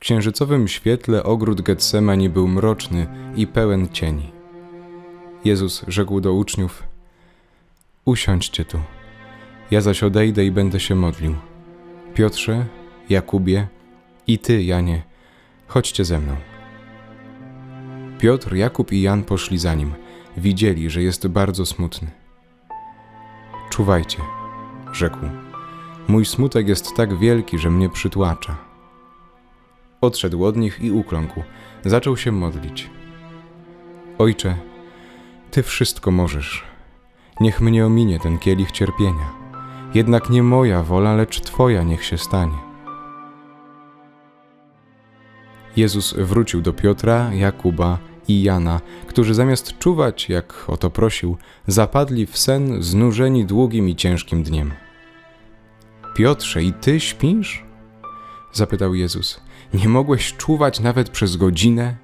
księżycowym świetle ogród Getsemani był mroczny i pełen cieni. Jezus rzekł do uczniów: Usiądźcie tu, ja zaś odejdę i będę się modlił. Piotrze, Jakubie i ty, Janie, chodźcie ze mną. Piotr, Jakub i Jan poszli za nim. Widzieli, że jest bardzo smutny. Czuwajcie, rzekł. Mój smutek jest tak wielki, że mnie przytłacza. Odszedł od nich i ukląkł. Zaczął się modlić. Ojcze, Ty wszystko możesz. Niech mnie ominie ten kielich cierpienia. Jednak nie moja wola, lecz Twoja niech się stanie. Jezus wrócił do Piotra, Jakuba i Jana, którzy zamiast czuwać, jak o to prosił, zapadli w sen znużeni długim i ciężkim dniem. Piotrze, i ty śpisz? zapytał Jezus. Nie mogłeś czuwać nawet przez godzinę?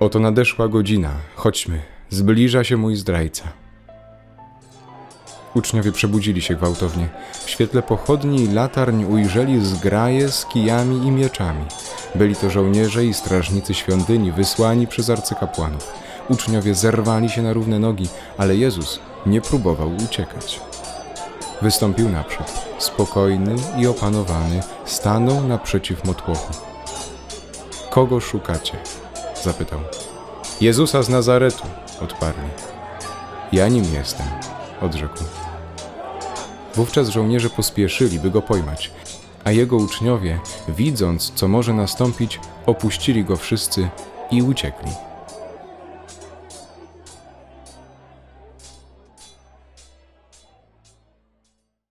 Oto nadeszła godzina. Chodźmy, zbliża się mój zdrajca. Uczniowie przebudzili się gwałtownie. W świetle pochodni i latarń ujrzeli zgraje z kijami i mieczami. Byli to żołnierze i strażnicy świątyni wysłani przez arcykapłanów. Uczniowie zerwali się na równe nogi, ale Jezus nie próbował uciekać. Wystąpił naprzód, spokojny i opanowany, stanął naprzeciw motłochu. Kogo szukacie? zapytał. Jezusa z Nazaretu, odparli. Ja nim jestem, odrzekł. Wówczas żołnierze pospieszyli, by go pojmać, a jego uczniowie, widząc, co może nastąpić, opuścili go wszyscy i uciekli.